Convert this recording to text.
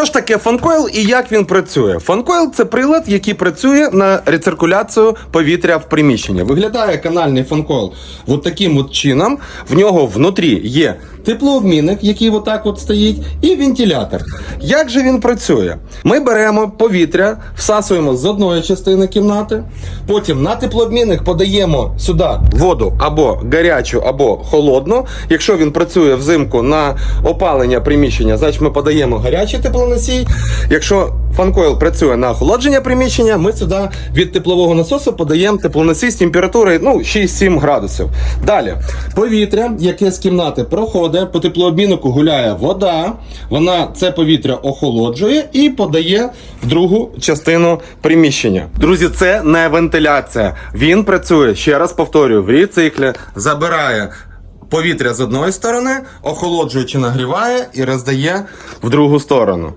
Що ж таке фанкойл і як він працює? Фанкойл це прилад, який працює на рециркуляцію повітря в приміщенні. Виглядає канальний фанкойл от таким от чином. В нього внутрі є теплообмінник, який отак от стоїть, і вентилятор. Як же він працює? Ми беремо повітря, всасуємо з одної частини кімнати, потім на теплообмінник подаємо сюди воду або гарячу, або холодну. Якщо він працює взимку на опалення приміщення, значить ми подаємо гарячий теплоносій. Якщо фанкойл працює на охолодження приміщення, ми сюди від теплового насосу подаємо теплоносій з температурою ну, 6-7 градусів. Далі повітря, яке з кімнати проходить, по теплообміннику гуляє вода. Вона це повітря охолоджує і подає в другу частину приміщення. Друзі, це не вентиляція. Він працює, ще раз повторюю, в рециклі, забирає повітря з одної сторони, охолоджуючи нагріває і роздає в другу сторону.